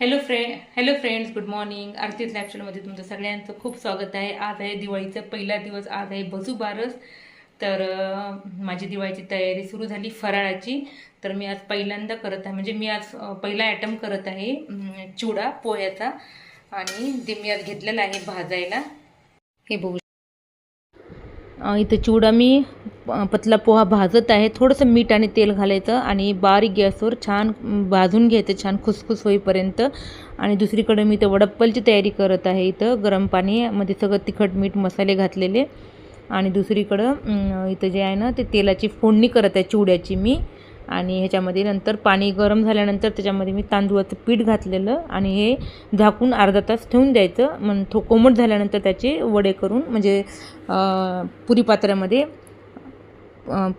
Hello friend hello friends good morning Aarti लॅक्चरमध्ये तुमचं सगळ्यांचं खूप स्वागत आहे. आज आहे दिवाळीचा पहिला दिवस आज आहे बसूबारस तर माझी दिवाळीची तयारी सुरू झाली फराळाची. तर मी आज पहिल्यांदा करत आहे म्हणजे मी आज पहिला ॲटम करत आहे चिवडा पोह्याचा. आणि ते मी आज घेतलेला आहे भाजायला. हे बघू. इथं चिवडा मी पतला पोहा भाजत आहे. थोडंसं मीठ आणि तेल घालायचं आणि बारीक गॅसवर छान भाजून घ्यायचं छान खुसखुस होईपर्यंत. आणि दुसरीकडे मी इथं वडप्पलची तयारी करत आहे इथं गरम पाणीमध्ये सगळं तिखट मीठ मसाले घातलेले. आणि दुसरीकडं इथं जे आहे ना ते तेलाची फोडणी करत आहे चिवड्याची मी. आणि ह्याच्यामध्ये नंतर पाणी गरम झाल्यानंतर त्याच्यामध्ये मी तांदूळाचं पीठ घातलेलं आणि हे झाकून अर्धा तास ठेवून द्यायचं. मग थो कोमट झाल्यानंतर त्याचे वडे करून म्हणजे पुरी पात्रामध्ये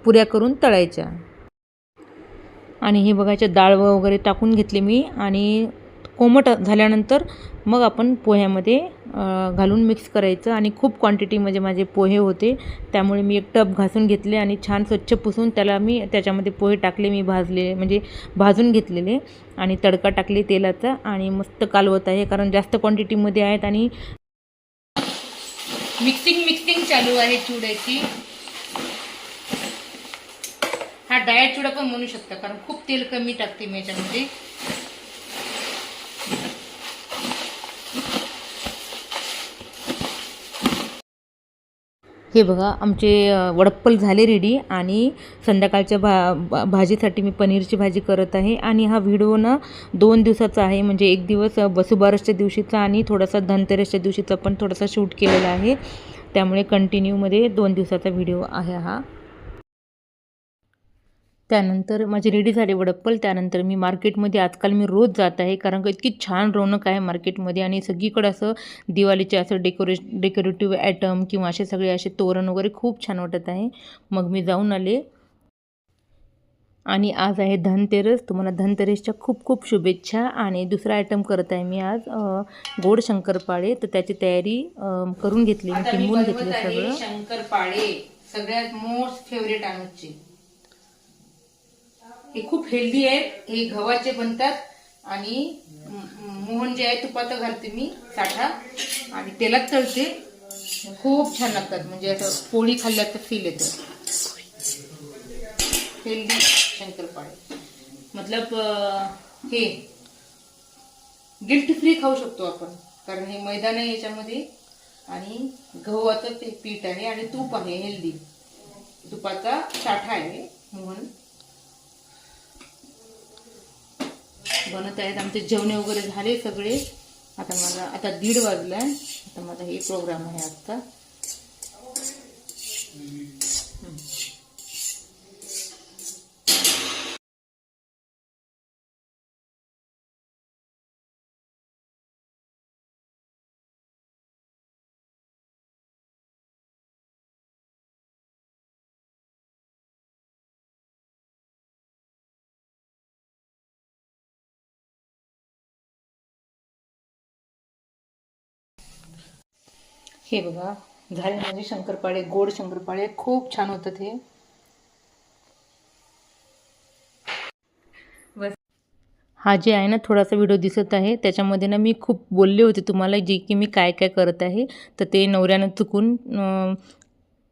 पुऱ्या करून तळायच्या. आणि हे बघायच्या डाळ वगैरे टाकून घेतले मी. आणि कोमट झाल्यानंतर मग आपण पोह्यामध्ये घालून मिक्स करायचं. आणि खूप क्वांटिटीमध्ये म्हणजे माझे पोहे होते. त्यामुळे मी एक टब घासून घेतले आणि छान स्वच्छ पुसून त्याला मी त्याच्यामध्ये पोहे टाकले मी भाजले म्हणजे भाजून घेतलेले. आणि तडका टाकले तेलाचा आणि मस्त कालवत आहे कारण जास्त क्वांटिटीमध्ये आहेत. आणि मिक्सिंग मिक्सिंग चालू आहे चुड्याची. हा डायट चुडा पण म्हणू शकता कारण खूप तेल कमी टाकते मी याच्यामध्ये. हे बघा आमचे वडप्पल झाले रेडी आणि संध्याकाळच्या भा भाजीसाठी मी पनीरची भाजी करत आहे. आणि हा व्हिडिओ ना दोन दिवसाचा आहे म्हणजे एक दिवस बसुबारसच्या वसुबारसच्या दिवशीचा आणि थोडासा धनतेरसच्या दिवशीचा पण थोडासा शूट केलेला आहे. त्यामुळे कंटिन्यूमध्ये दोन दिवसाचा व्हिडिओ आहे हा. त्यानंतर माझे रेडी झाले वडप्पल. त्यानंतर मी मार्केटमध्ये आजकाल मी रोज जात आहे कारण का इतकी छान रौनक आहे मार्केटमध्ये आणि सगळीकडे असं दिवाळीचे असं डेकोरे डेकोरेटिव्ह ॲटम किंवा असे सगळे असे तोरण वगैरे खूप छान वाटत आहे. मग मी जाऊन आले. आणि आज आहे धनतेरस. तुम्हाला धनतेरसच्या खूप खूप शुभेच्छा. आणि दुसरा आयटम करत आहे मी आज गोड शंकरपाळे. तर त्याची तयारी करून घेतली मी किंबून घेतले सगळं. शंकरपाळे. सगळ्यात मोस्ट फेवरेट अनुजचे हे खूप हेल्दी आहेत हे गव्हाचे बनतात. आणि मोहन जे आहे तुपात घालते मी साठा. आणि तेलात तळते. खूप छान लागतात. म्हणजे असं पोळी खाल्ल्याचं फील येतं. हेल्दी शंकरपाळे. मतलब हे गिल्ट फ्री खाऊ शकतो आपण. कारण हे मैदान आहे याच्यामध्ये. आणि गव्हाचं ते पीठ आहे आणि तूप आहे हेल्दी तुपाचा साठा आहे मोहन. बनत आहेत आमचे जेवणे वगैरे झाले सगळे. आता मला आता दीड वाजलाय आता माझा हे प्रोग्राम आहे आजचा. हे बघा झाले माझे शंकरपाळे गोड शंकरपाळे. खूप छान होतात हे बस हा जे आहे ना थोडासा व्हिडिओ दिसत आहे. त्याच्यामध्ये ना मी खूप बोलले होते तुम्हाला जे की मी काय काय करत आहे. तर ते नवऱ्यानं चुकून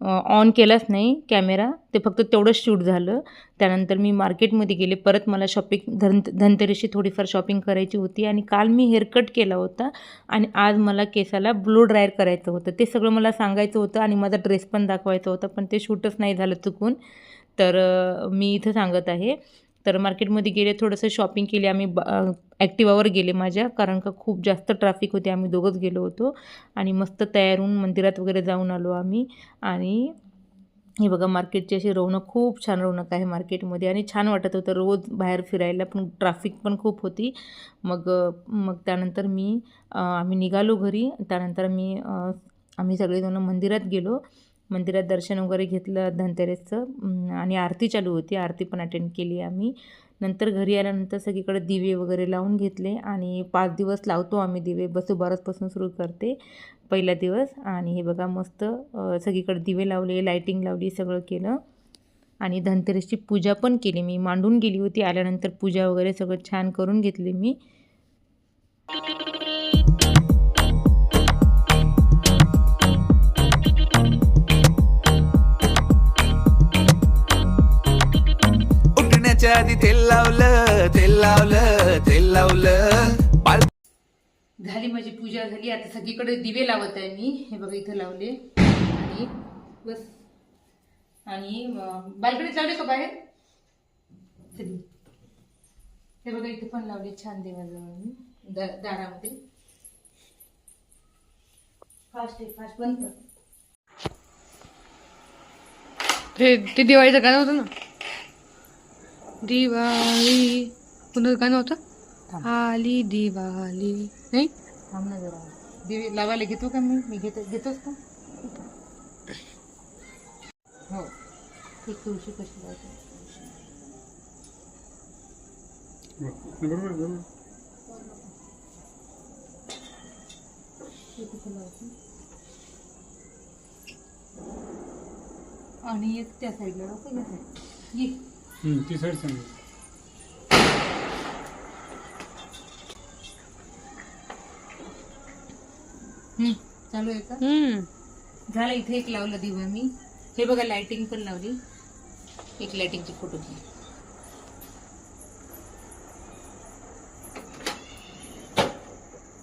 ऑन केलाच नाही कॅमेरा ते फक्त तेवढंच शूट झालं. त्यानंतर मी मार्केटमध्ये गेले. परत मला शॉपिंग धन धनतेरसची थोडीफार शॉपिंग करायची होती आणि काल मी हेअरकट केला होता आणि आज मला केसाला ब्लो ड्रायर करायचं होतं. ते सगळं मला सांगायचं होतं आणि माझा ड्रेस पण दाखवायचा होता पण ते शूटच नाही झालं चुकून. तर मी इथं सांगत आहे तर मार्केटमध्ये गेले थोडंसं शॉपिंग केली आम्ही ॲक्टिवावर गेले माझ्या कारण का खूप जास्त ट्रॅफिक होते आम्ही दोघंच गेलो होतो. आणि मस्त तयार होऊन मंदिरात वगैरे जाऊन आलो आम्ही. आणि हे बघा मार्केटची अशी रौनक खूप छान रौनक आहे मार्केटमध्ये. आणि छान वाटत होतं रोज बाहेर फिरायला पण ट्रॅफिक पण खूप होती. मग मग त्यानंतर मी आम्ही निघालो घरी. त्यानंतर मी आम्ही सगळेजण मंदिरात गेलो. मंदिरात दर्शन वगैरे घेतलं धनतेरसचं आणि आरती चालू होती. आरती पण अटेंड केली आम्ही. नंतर घरी आल्यानंतर सगळीकडे दिवे वगैरे लावून घेतले आणि पाच दिवस लावतो आम्ही दिवे. बसूबारसपासून सुरू करते पहिला दिवस. आणि हे बघा मस्त सगळीकडे दिवे लावले लायटिंग लावली सगळं केलं. आणि धनतेरसची पूजा पण केली मी. मांडून गेली होती. आल्यानंतर पूजा वगैरे सगळं छान करून घेतली मी. आधी तेल लावलं तेल लावलं तेल लावलं. झाली माझी पूजा झाली. आता सगळीकडे दिवे लावत आहे मी. हे बघा इथं लावले. आणि बस. आणि बायकडेच लावले का बाहेर? चल. हे बघा इथे पण लावले छान देवाजवळ. मी दारामध्ये. फास्ट आहे फास्ट बंद कर. ते ते दिवाळीचं गाणं होतं ना? दिवाळी. कोणतं गाणं होतं? आली दिवाळी. नाही? थांब ना जरा. दिवे लावायला घेतो का मी? मी घेतो घेतोच का? हो. एक तुळशी कशी लावते? हे? आणि एक त्या साईडला लावतो या साईड ये. ती साईड हम्म, चालू आहे का हम्म. झालं इथे एक लावलं दिवा मी हे बघा लाइटिंग पण लावली एक लाइटिंगची फोटो घे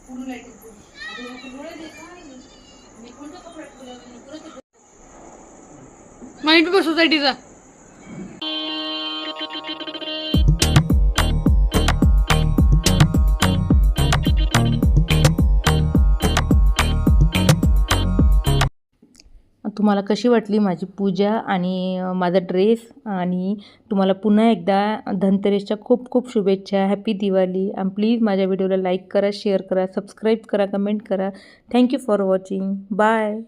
पूर्ण lighting करू. अरे नको डोळे दे, काय नाही. मी कोणता कपडा ठेवला होता? मी परत ते- माइंड पेपर सोसायटीचा तुम्हाला कशी वाटली माझी पूजा आणि माझा ड्रेस आणि तुम्हाला पुन्हा एकदा धनतेरसच्या खूप खूप शुभेच्छा हॅपी दिवाळी. आणि प्लीज माझ्या व्हिडिओला लाईक करा शेअर करा सबस्क्राईब करा कमेंट करा. Thank you for watching bye